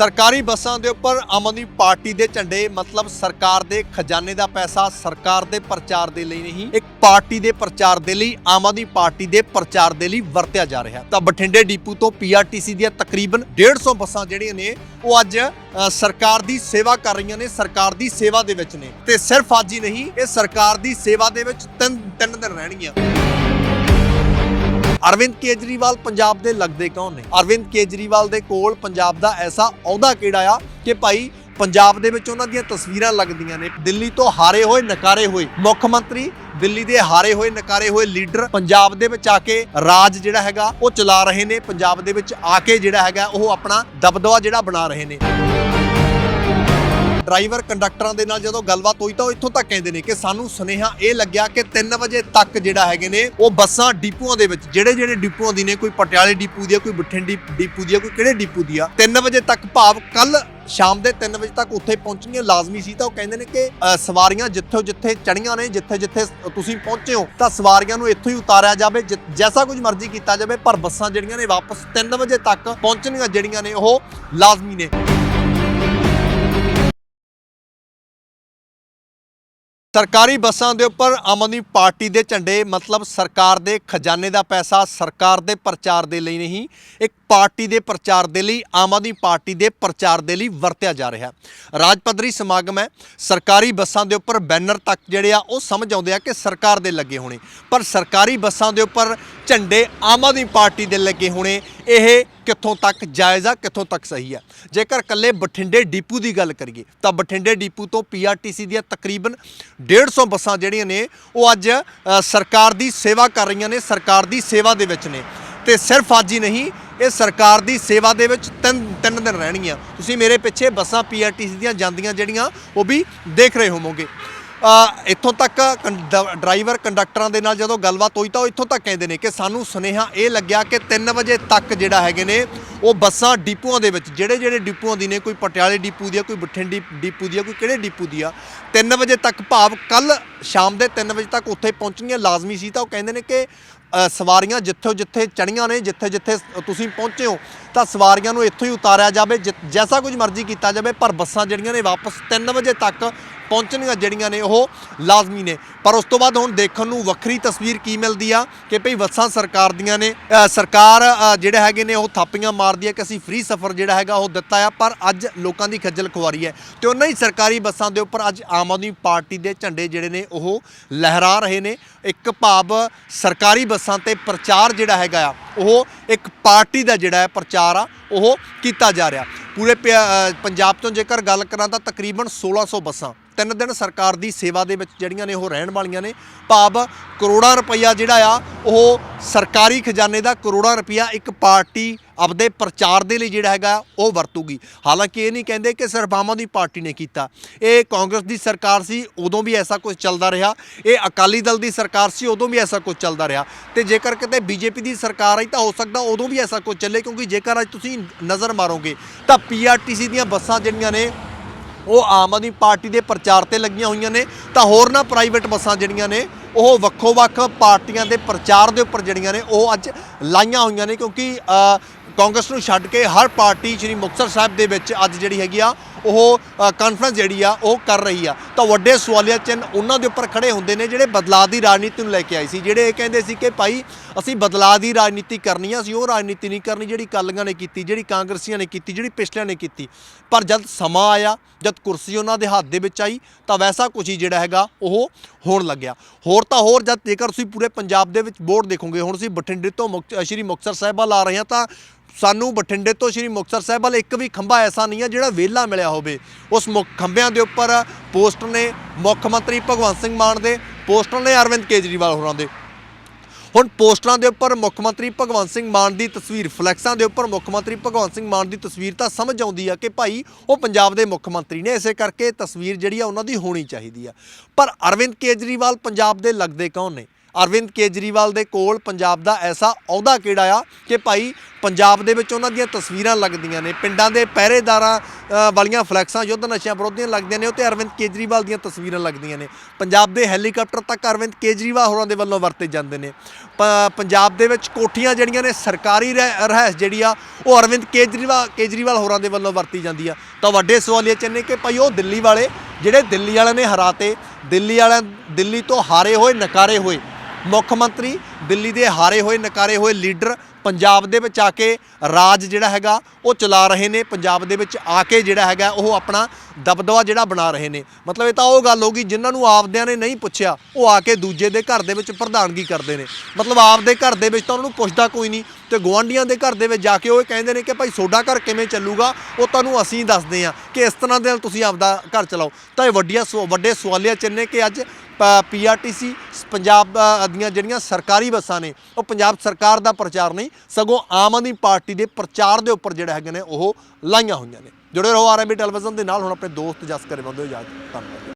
ਸਰਕਾਰੀ ਬੱਸਾਂ ਦੇ ਉੱਪਰ ਆਮ ਆਦਮੀ ਪਾਰਟੀ ਦੇ ਝੰਡੇ, ਮਤਲਬ ਸਰਕਾਰ ਦੇ ਖਜ਼ਾਨੇ ਦਾ ਪੈਸਾ ਸਰਕਾਰ ਦੇ ਪ੍ਰਚਾਰ ਦੇ ਲਈ ਨਹੀਂ, ਇੱਕ ਪਾਰਟੀ ਦੇ ਪ੍ਰਚਾਰ ਦੇ ਲਈ, ਆਮ ਆਦਮੀ ਪਾਰਟੀ ਦੇ ਪ੍ਰਚਾਰ ਦੇ ਲਈ ਵਰਤਿਆ ਜਾ ਰਿਹਾ। ਤਾਂ ਬਠਿੰਡੇ ਡੀਪੂ ਤੋਂ ਪੀਆਰਟੀਸੀ ਦੀਆਂ ਤਕਰੀਬਨ 150 ਬੱਸਾਂ ਜਿਹੜੀਆਂ ਨੇ, ਉਹ ਅੱਜ ਸਰਕਾਰ ਦੀ ਸੇਵਾ ਕਰ ਰਹੀਆਂ ਨੇ, ਸਰਕਾਰ ਦੀ ਸੇਵਾ ਦੇ ਵਿੱਚ ਨੇ। ਤੇ ਸਿਰਫ ਅੱਜ ਹੀ ਨਹੀਂ, ਇਹ ਸਰਕਾਰ ਦੀ ਸੇਵਾ ਦੇ ਵਿੱਚ ਤਿੰਨ ਤਿੰਨ ਦਿਨ ਰਹਿਣਗੀਆਂ। ਅਰਵਿੰਦ ਕੇਜਰੀਵਾਲ ਪੰਜਾਬ ਦੇ ਲੱਗਦੇ ਕੌਣ ਨੇ? ਅਰਵਿੰਦ ਕੇਜਰੀਵਾਲ ਦੇ ਕੋਲ ਪੰਜਾਬ ਦਾ ਐਸਾ ਅਹੁਦਾ ਕਿਹੜਾ ਆ ਕਿ ਭਾਈ ਪੰਜਾਬ ਦੇ ਵਿੱਚ ਉਹਨਾਂ ਦੀਆਂ ਤਸਵੀਰਾਂ ਲੱਗਦੀਆਂ ਨੇ। ਦਿੱਲੀ ਤੋਂ ਹਾਰੇ ਹੋਏ, ਨਕਾਰੇ ਹੋਏ। ਮੁੱਖ ਮੰਤਰੀ ਦਿੱਲੀ ਦੇ ਹਾਰੇ ਹੋਏ, ਨਕਾਰੇ ਹੋਏ ਲੀਡਰ ਪੰਜਾਬ ਦੇ ਵਿੱਚ ਆ ਕੇ ਰਾਜ ਜਿਹੜਾ ਹੈਗਾ ਉਹ ਚਲਾ ਰਹੇ ਨੇ। ਪੰਜਾਬ ਦੇ ਵਿੱਚ ਆ ਕੇ ਜਿਹੜਾ ਹੈਗਾ ਉਹ ਆਪਣਾ ਦਬਦਬਾ ਜਿਹੜਾ ਬਣਾ ਰਹੇ ਨੇ। ਡਰਾਈਵਰ ਕੰਡਕਟਰਾਂ ਦੇ ਨਾਲ ਜਦੋਂ ਗੱਲਬਾਤ ਹੋਈ ਤਾਂ ਉਹ ਇੱਥੋਂ ਤੱਕ ਕਹਿੰਦੇ ਨੇ ਕਿ ਸਾਨੂੰ ਸੁਨੇਹਾ ਇਹ ਲੱਗਿਆ ਕਿ 3 ਵਜੇ ਤੱਕ ਜਿਹੜਾ ਹੈਗੇ ਨੇ, ਉਹ ਬੱਸਾਂ ਡਿਪੂਆਂ ਦੇ ਵਿੱਚ, ਜਿਹੜੇ ਜਿਹੜੇ ਡਿਪੂਆਂ ਦੀ ਨੇ, ਕੋਈ ਪਟਿਆਲੇ ਡਿਪੂ ਦੀ ਆ, ਕੋਈ ਬਠਿੰਡੀ ਡਿਪੂ ਦੀ ਆ, ਕੋਈ ਕਿਹੜੇ ਡਿਪੂ ਦੀ ਆ 3 ਵਜੇ ਤੱਕ ਭਾਵ ਕੱਲ ਸ਼ਾਮ ਦੇ 3 ਵਜੇ ਤੱਕ ਉੱਥੇ ਪਹੁੰਚਣੀਆਂ ਲਾਜ਼ਮੀ ਸੀ ਤਾਂ ਉਹ ਕਹਿੰਦੇ ਨੇ ਕਿ ਸਵਾਰੀਆਂ ਜਿੱਥੋਂ ਜਿੱਥੇ ਚੜੀਆਂ ਨੇ, ਜਿੱਥੇ ਜਿੱਥੇ ਤੁਸੀਂ ਪਹੁੰਚੇ ਹੋ, ਤਾਂ ਸਵਾਰੀਆਂ ਨੂੰ ਇੱਥੋਂ ਹੀ ਉਤਾਰਿਆ ਜਾਵੇ ਜੈਸਾ ਕੁਝ ਮਰਜ਼ੀ ਕੀਤਾ ਜਾਵੇ, ਪਰ ਬੱਸਾਂ ਜਿਹੜੀਆਂ ਨੇ ਵਾਪਸ 3 ਵਜੇ ਤੱਕ ਪਹੁੰਚਣੀਆਂ ਜਿਹੜੀਆਂ ਨੇ ਉਹ ਲਾਜ਼ਮੀ ਨੇ। ਸਰਕਾਰੀ ਬੱਸਾਂ ਦੇ ਉੱਪਰ ਆਮ ਆਦਮੀ ਪਾਰਟੀ ਦੇ ਝੰਡੇ, ਮਤਲਬ ਸਰਕਾਰ ਦੇ ਖਜ਼ਾਨੇ ਦਾ ਪੈਸਾ ਸਰਕਾਰ ਦੇ ਪ੍ਰਚਾਰ ਦੇ ਲਈ ਨਹੀਂ, ਇੱਕ ਪਾਰਟੀ ਦੇ ਪ੍ਰਚਾਰ ਦੇ ਲਈ, ਆਮ ਆਦਮੀ ਪਾਰਟੀ ਦੇ ਪ੍ਰਚਾਰ ਦੇ ਲਈ ਵਰਤਿਆ ਜਾ ਰਿਹਾ। ਰਾਜ ਪੱਧਰੀ ਸਮਾਗਮ ਹੈ, ਸਰਕਾਰੀ ਬੱਸਾਂ ਦੇ ਉੱਪਰ ਬੈਨਰ ਤੱਕ ਜਿਹੜੇ ਆ, ਉਹ ਸਮਝ ਆਉਂਦੇ ਆ ਕਿ ਸਰਕਾਰ ਦੇ ਲੱਗੇ ਹੋਣੇ। ਪਰ ਸਰਕਾਰੀ ਬੱਸਾਂ ਦੇ ਉੱਪਰ ਝੰਡੇ ਆਮ ਆਦਮੀ ਪਾਰਟੀ ਦੇ ਲੱਗੇ ਹੋਣੇ, ਇਹ ਕਿੱਥੋਂ ਤੱਕ ਜਾਇਜ਼ ਆ, ਕਿੱਥੋਂ ਤੱਕ ਸਹੀ ਆ? ਜੇਕਰ ਕੱਲੇ ਬਠਿੰਡੇ ਡੀਪੂ ਦੀ ਗੱਲ ਕਰੀਏ, ਤਾਂ ਬਠਿੰਡੇ ਡੀਪੂ ਤੋਂ ਪੀਆਰਟੀਸੀ ਦੀਆਂ ਤਕਰੀਬਨ 150 ਬੱਸਾਂ ਜਿਹੜੀਆਂ ਨੇ, ਉਹ ਅੱਜ ਸਰਕਾਰ ਦੀ ਸੇਵਾ ਕਰ ਰਹੀਆਂ ਨੇ, ਸਰਕਾਰ ਦੀ ਸੇਵਾ ਦੇ ਵਿੱਚ ਨੇ। ਤੇ ਸਿਰਫ ਅੱਜ ਹੀ ਨਹੀਂ, ਇਹ ਸਰਕਾਰ ਦੀ ਸੇਵਾ ਦੇ ਵਿੱਚ ਤਿੰਨ ਤਿੰਨ ਦਿਨ ਰਹਿਣਗੀਆਂ। ਤੁਸੀਂ ਮੇਰੇ ਪਿੱਛੇ ਬੱਸਾਂ ਪੀਆਰਟੀਸੀ ਦੀਆਂ ਜਾਂਦੀਆਂ ਜਿਹੜੀਆਂ, ਉਹ ਵੀ ਦੇਖ ਰਹੇ ਹੋਵੋਗੇ। ਇੱਥੋਂ ਤੱਕ ਕੰ- ਡਰਾਈਵਰ ਕੰਡਕਟਰਾਂ ਦੇ ਨਾਲ ਜਦੋਂ ਗੱਲਬਾਤ ਹੋਈ ਤਾਂ ਉਹ ਇੱਥੋਂ ਤੱਕ ਕਹਿੰਦੇ ਨੇ ਕਿ ਸਾਨੂੰ ਸੁਨੇਹਾ ਇਹ ਲੱਗਿਆ ਕਿ 3 ਵਜੇ ਤੱਕ ਜਿਹੜਾ ਹੈਗੇ ਨੇ, ਉਹ ਬੱਸਾਂ ਡਿਪੂਆਂ ਦੇ ਵਿੱਚ, ਜਿਹੜੇ ਜਿਹੜੇ ਡਿਪੂਆਂ ਦੀ ਨੇ, ਕੋਈ ਪਟਿਆਲੇ ਡਿਪੂ ਦੀ ਆ, ਕੋਈ ਬਠਿੰਡੀ ਡਿਪੂ ਦੀ ਆ, ਕੋਈ ਕਿਹੜੇ ਡਿਪੂ ਦੀ ਆ 3 ਵਜੇ ਤੱਕ ਭਾਵ ਕੱਲ ਸ਼ਾਮ ਦੇ 3 ਵਜੇ ਤੱਕ ਉੱਥੇ ਪਹੁੰਚਣੀਆਂ ਲਾਜ਼ਮੀ ਸੀ ਤਾਂ ਉਹ ਕਹਿੰਦੇ ਨੇ ਕਿ ਸਵਾਰੀਆਂ ਜਿੱਥੋਂ, ਜਿੱਥੇ ਚੜੀਆਂ ਨੇ, ਜਿੱਥੇ ਜਿੱਥੇ ਤੁਸੀਂ ਪਹੁੰਚੇ ਹੋ, ਤਾਂ ਸਵਾਰੀਆਂ ਨੂੰ ਇੱਥੋਂ ਹੀ ਉਤਾਰਿਆ ਜਾਵੇ ਜੈਸਾ ਕੁਝ ਮਰਜ਼ੀ ਕੀਤਾ ਜਾਵੇ, ਪਰ ਬੱਸਾਂ ਜਿਹੜੀਆਂ ਨੇ ਵਾਪਸ 3 ਵਜੇ ਤੱਕ ਪਹੁੰਚਣੀਆਂ ਜਿਹੜੀਆਂ ਨੇ ਉਹ ਲਾਜ਼ਮੀ ਨੇ। ਪਰ ਉਸ ਤੋਂ ਬਾਅਦ ਹੁਣ ਦੇਖਣ ਨੂੰ ਵੱਖਰੀ ਤਸਵੀਰ ਕੀ ਮਿਲਦੀ ਆ ਕਿ ਭਈ ਬੱਸਾਂ ਸਰਕਾਰ ਦੀਆਂ ਨੇ ਸਰਕਾਰ ਜਿਹੜੇ ਹੈਗੇ ਨੇ ਉਹ ਥਾਪੀਆਂ ਮਾਰਦੀ ਹੈ ਕਿ ਅਸੀਂ ਫ੍ਰੀ ਸਫ਼ਰ ਜਿਹੜਾ ਹੈਗਾ ਉਹ ਦਿੱਤਾ ਆ, ਪਰ ਅੱਜ ਲੋਕਾਂ ਦੀ ਖੱਜਲ ਖੁਆਰੀ ਹੈ। ਤੇ ਉਹਨਾਂ ਹੀ ਸਰਕਾਰੀ ਬੱਸਾਂ ਦੇ ਉੱਪਰ ਅੱਜ ਆਮ ਆਦਮੀ ਪਾਰਟੀ ਦੇ ਝੰਡੇ ਜਿਹੜੇ ਨੇ ਉਹ ਲਹਿਰਾ ਰਹੇ ਨੇ। ਇੱਕ ਭਾਵ ਸਰਕਾਰੀ ਬੱਸਾਂ ਤੇ ਪ੍ਰਚਾਰ ਜਿਹੜਾ ਹੈਗਾ ਆ, ਉਹ ਇੱਕ ਪਾਰਟੀ ਦਾ ਜਿਹੜਾ ਹੈ ਪ੍ਰਚਾਰ ਆ, ਉਹ ਕੀਤਾ ਜਾ ਰਿਹਾ। ਪੂਰੇ ਪ- ਪੰਜਾਬ ਤੋਂ ਜੇਕਰ ਗੱਲ ਕਰਾਂ ਤਾਂ ਤਕਰੀਬਨ 1600 ਬੱਸਾਂ ਤਿੰਨ ਦਿਨ ਸਰਕਾਰ ਦੀ ਸੇਵਾ ਦੇ ਵਿੱਚ ਜਿਹੜੀਆਂ ਨੇ ਉਹ ਰਹਿਣ ਵਾਲੀਆਂ ਨੇ। ਭਾਵ ਕਰੋੜਾਂ ਰੁਪਈਆ ਜਿਹੜਾ ਆ, ਉਹ ਸਰਕਾਰੀ ਖਜ਼ਾਨੇ ਦਾ ਕਰੋੜਾਂ ਰੁਪਈਆ ਇੱਕ ਪਾਰਟੀ ਆਪਦੇ ਪ੍ਰਚਾਰ ਦੇ ਲਈ ਜਿਹੜਾ ਹੈਗਾ, ਉਹ ਵਰਤੂਗੀ। ਹਾਲਾਂਕਿ ਇਹ ਨਹੀਂ ਕਹਿੰਦੇ ਕਿ ਸਿਰਫ ਆਮ ਆਦਮੀ ਪਾਰਟੀ ਨੇ ਕੀਤਾ। ਇਹ ਕਾਂਗਰਸ ਦੀ ਸਰਕਾਰ ਸੀ, ਉਦੋਂ ਵੀ ਐਸਾ ਕੁਝ ਚੱਲਦਾ ਰਿਹਾ। ਇਹ ਅਕਾਲੀ ਦਲ ਦੀ ਸਰਕਾਰ ਸੀ, ਉਦੋਂ ਵੀ ਐਸਾ ਕੁਝ ਚੱਲਦਾ ਰਿਹਾ। ਤੇ ਜੇਕਰ ਕਿਤੇ ਬੀਜੇਪੀ ਦੀ ਸਰਕਾਰ ਆਈ ਤਾਂ ਹੋ ਸਕਦਾ ਉਦੋਂ ਵੀ ਐਸਾ ਕੁਝ ਚੱਲੇ, ਕਿਉਂਕਿ ਜੇਕਰ ਅੱਜ ਤੁਸੀਂ ਨਜ਼ਰ ਮਾਰੋਗੇ ਤਾਂ ਪੀਆਰਟੀਸੀ ਦੀਆਂ ਬੱਸਾਂ ਜਿਹੜੀਆਂ ਨੇ ਉਹ ਆਮ ਆਦਮੀ ਪਾਰਟੀ ਦੇ ਪ੍ਰਚਾਰ ਤੇ ਲੱਗੀਆਂ ਹੋਈਆਂ ਨੇ। ਤਾਂ ਹੋਰ ਨਾ ਪ੍ਰਾਈਵੇਟ ਬੱਸਾਂ ਜਿਹੜੀਆਂ ਨੇ, ਉਹ ਵੱਖੋ-ਵੱਖ ਪਾਰਟੀਆਂ ਦੇ ਪ੍ਰਚਾਰ ਦੇ ਉੱਪਰ ਜਿਹੜੀਆਂ ਨੇ, ਉਹ ਅੱਜ ਲਾਈਆਂ ਹੋਈਆਂ ਨੇ। ਕਿਉਂਕਿ ਕਾਂਗਰਸ ਨੂੰ ਛੱਡ ਕੇ ਹਰ ਪਾਰਟੀ ਸ਼੍ਰੀ ਮੁਕਤਸਰ ਸਾਹਿਬ ਦੇ ਵਿੱਚ ਅੱਜ ਜਿਹੜੀ ਹੈਗੀ ਆ, ਉਹ ਕਾਨਫਰੰਸ ਜਿਹੜੀ ਆ, ਉਹ ਕਰ ਰਹੀ ਆ। ਤਾਂ ਵੱਡੇ ਸਵਾਲੀਆ ਚਿੰਨ੍ਹ ਉਹਨਾਂ ਦੇ ਉੱਪਰ ਖੜੇ ਹੁੰਦੇ ਨੇ ਜਿਹੜੇ ਬਦਲਾਅ ਦੀ ਰਾਜਨੀਤੀ ਨੂੰ ਲੈ ਕੇ ਆਏ ਸੀ। ਜਿਹੜੇ ਇਹ ਕਹਿੰਦੇ ਸੀ ਕਿ ਭਾਈ ਅਸੀਂ ਬਦਲਾਅ ਦੀ ਰਾਜਨੀਤੀ ਕਰਨੀ ਆ, ਅਸੀਂ ਉਹ ਰਾਜਨੀਤੀ ਨਹੀਂ ਕਰਨੀ ਜਿਹੜੀ ਕਾਲੀਆਂ ਨੇ ਕੀਤੀ, ਜਿਹੜੀ ਕਾਂਗਰਸੀਆਂ ਨੇ ਕੀਤੀ, ਜਿਹੜੀ ਪਿਛਲਿਆਂ ਨੇ ਕੀਤੀ। ਪਰ ਜਦ ਸਮਾਂ ਆਇਆ, ਜਦ ਕੁਰਸੀ ਉਹਨਾਂ ਦੇ ਹੱਥ ਦੇ ਵਿੱਚ ਆਈ, ਤਾਂ ਵੈਸਾ ਕੁਝ ਹੀ ਜਿਹੜਾ ਹੈਗਾ, ਉਹ ਹੋਣ ਲੱਗਿਆ। ਹੋਰ ਤਾਂ ਹੋਰ ਜਦ ਜੇਕਰ ਤੁਸੀਂ ਪੂਰੇ ਪੰਜਾਬ ਦੇ ਵਿੱਚ ਬੋਰਡ ਦੇਖੋਗੇ, ਹੁਣ ਅਸੀਂ ਬਠਿੰਡੇ ਤੋਂ ਮੁਕਤ ਸ਼੍ਰੀ ਮੁਕਤਸਰ ਸਾਹਿਬ ਵੱਲ ਆ ਰਹੇ ਹਾਂ, ਤਾਂ ਸਾਨੂੰ ਬਠਿੰਡੇ ਤੋਂ ਸ਼੍ਰੀ ਮੁਕਤਸਰ ਸਾਹਿਬ ਵੱਲ ਇੱਕ ਵੀ ਖੰਭਾ ਐਸਾ ਨਹੀਂ ਹੈ ਜਿਹੜਾ ਵਿਹਲਾ ਮਿਲਿਆ ਹੋਵੇ। ਉਸ ਮੁੱਖ ਖੰਭਿਆਂ ਦੇ ਉੱਪਰ ਪੋਸਟਰ ਨੇ ਮੁੱਖ ਮੰਤਰੀ ਭਗਵੰਤ ਸਿੰਘ ਮਾਨ ਦੇ, ਪੋਸਟਰ ਨੇ ਅਰਵਿੰਦ ਕੇਜਰੀਵਾਲ ਹੋਰਾਂ ਦੇ। ਹੁਣ ਪੋਸਟਰਾਂ ਦੇ ਉੱਪਰ ਮੁੱਖ ਮੰਤਰੀ ਭਗਵੰਤ ਸਿੰਘ ਮਾਨ ਦੀ ਤਸਵੀਰ, ਫਲੈਕਸਾਂ ਦੇ ਉੱਪਰ ਮੁੱਖ ਮੰਤਰੀ ਭਗਵੰਤ ਸਿੰਘ ਮਾਨ ਦੀ ਤਸਵੀਰ ਤਾਂ ਸਮਝ ਆਉਂਦੀ ਆ ਕਿ ਭਾਈ ਉਹ ਪੰਜਾਬ ਦੇ ਮੁੱਖ ਮੰਤਰੀ ਨੇ। ਇਸੇ ਕਰਕੇ ਤਸਵੀਰ ਜਿਹੜੀ ਆ ਉਹਨਾਂ ਦੀ ਹੋਣੀ ਚਾਹੀਦੀ ਆ। ਪਰ ਅਰਵਿੰਦ ਕੇਜਰੀਵਾਲ ਪੰਜਾਬ ਦੇ ਲੱਗਦੇ ਕੌਣ ਨੇ? ਅਰਵਿੰਦ ਕੇਜਰੀਵਾਲ ਦੇ ਕੋਲ ਪੰਜਾਬ ਦਾ ਐਸਾ ਅਹੁਦਾ ਕਿਹੜਾ ਆ ਕਿ ਭਾਈ ਪੰਜਾਬ ਦੇ ਵਿੱਚ ਉਹਨਾਂ ਦੀਆਂ ਤਸਵੀਰਾਂ ਲੱਗਦੀਆਂ ਨੇ, ਪਿੰਡਾਂ ਦੇ ਪਹਿਰੇਦਾਰਾਂ ਵਾਲੀਆਂ ਫਲੈਕਸਾਂ, ਯੁੱਧ ਨਸ਼ਿਆਂ ਵਿਰੋਧੀਆਂ ਲੱਗਦੀਆਂ ਨੇ ਉਹ ਉੱਤੇ ਅਰਵਿੰਦ ਕੇਜਰੀਵਾਲ ਦੀਆਂ ਤਸਵੀਰਾਂ ਲੱਗਦੀਆਂ ਨੇ। ਪੰਜਾਬ ਦੇ ਹੈਲੀਕਾਪਟਰ ਤੱਕ ਅਰਵਿੰਦ ਕੇਜਰੀਵਾਲ ਹੋਰਾਂ ਦੇ ਵੱਲੋਂ ਵਰਤੇ ਜਾਂਦੇ ਨੇ। ਪ- ਪੰਜਾਬ ਦੇ ਵਿੱਚ ਕੋਠੀਆਂ ਜਿਹੜੀਆਂ ਨੇ, ਸਰਕਾਰੀ ਰਹਿ- ਰਿਹਾਇਸ਼ ਜਿਹੜੀ ਆ, ਉਹ ਅਰਵਿੰਦ ਕੇਜਰੀਵਾਲ ਕੇਜਰੀਵਾਲ ਹੋਰਾਂ ਦੇ ਵੱਲੋਂ ਵਰਤੀ ਜਾਂਦੀ ਆ। ਤਾਂ ਵੱਡੇ ਸਵਾਲ ਇਹ ਚੰਨੇ ਕਿ ਭਾਈ ਉਹ ਦਿੱਲੀ ਵਾਲੇ, ਜਿਹੜੇ ਦਿੱਲੀ ਵਾਲਿਆਂ ਨੇ ਹਰਾਤੇ, ਦਿੱਲੀ ਵਾਲਿਆਂ, ਦਿੱਲੀ ਤੋਂ ਹਾਰੇ ਹੋਏ, ਨਕਾਰੇ ਹੋਏ ਮੁੱਖ ਮੰਤਰੀ ਦਿੱਲੀ ਦੇ ਹਾਰੇ ਹੋਏ, ਨਕਾਰੇ ਹੋਏ ਲੀਡਰ ਪੰਜਾਬ ਦੇ ਵਿੱਚ ਆ ਕੇ ਰਾਜ ਜਿਹੜਾ ਹੈਗਾ ਉਹ ਚਲਾ ਰਹੇ ਨੇ। ਪੰਜਾਬ ਦੇ ਵਿੱਚ ਆ ਕੇ ਜਿਹੜਾ ਹੈਗਾ ਉਹ ਆਪਣਾ ਦਬਦਬਾ ਜਿਹੜਾ ਬਣਾ ਰਹੇ ਨੇ। ਮਤਲਬ ਇਹ ਤਾਂ ਉਹ ਗੱਲ ਹੋ ਗਈ, ਜਿਨ੍ਹਾਂ ਨੂੰ ਆਪਦਿਆਂ ਨੇ ਨਹੀਂ ਪੁੱਛਿਆ, ਉਹ ਆ ਕੇ ਦੂਜੇ ਦੇ ਘਰ ਦੇ ਵਿੱਚ ਪ੍ਰਧਾਨਗੀ ਕਰਦੇ ਨੇ। ਮਤਲਬ ਆਪਦੇ ਘਰ ਦੇ ਵਿੱਚ ਤਾਂ ਉਹਨਾਂ ਨੂੰ ਪੁੱਛਦਾ ਕੋਈ ਨਹੀਂ ਤੇ ਗੁਆਂਢੀਆਂ ਦੇ ਘਰ ਦੇ ਵਿੱਚ ਜਾ ਕੇ ਉਹ ਇਹ ਕਹਿੰਦੇ ਨੇ ਕਿ ਭਾਈ ਤੁਹਾਡਾ ਘਰ ਕਿਵੇਂ ਚੱਲੂਗਾ, ਉਹ ਤੁਹਾਨੂੰ ਅਸੀਂ ਦੱਸਦੇ ਹਾਂ ਕਿ ਇਸ ਤਰ੍ਹਾਂ ਦੇ ਨਾਲ ਤੁਸੀਂ ਆਪਦਾ ਘਰ ਚਲਾਓ। ਤਾਂ ਇਹ ਵੱਡੀਆਂ ਸਵਾ- ਵੱਡੇ ਸਵਾਲੀਆ ਚਿੰਨ੍ਹ ਕਿ ਅੱਜ ਪੀਆਰਟੀਸੀ ਪੰਜਾਬ ਦੀਆਂ ਜਿਹੜੀਆਂ ਸਰਕਾਰੀ ਬੱਸਾਂ ਨੇ, ਉਹ ਪੰਜਾਬ ਸਰਕਾਰ ਦਾ ਪ੍ਰਚਾਰ ਨਹੀਂ, ਸਗੋਂ ਆਮ ਆਦਮੀ ਪਾਰਟੀ ਦੇ ਪ੍ਰਚਾਰ ਦੇ ਉੱਪਰ ਜਿਹੜਾ ਹੈਗੇ ਨੇ, ਉਹ ਲਾਈਆਂ ਹੋਈਆਂ ਨੇ। ਜੁੜੇ ਰਹੋ ਆਰਐਮਬੀ ਟੈਲੀਵਿਜ਼ਨ ਦੇ ਨਾਲ, ਹੁਣ ਆਪਣੇ ਦੋਸਤ ਜਸ ਕਰੇ ਬੰਦੇ ਹੋ ਧੰਨਵਾਦ।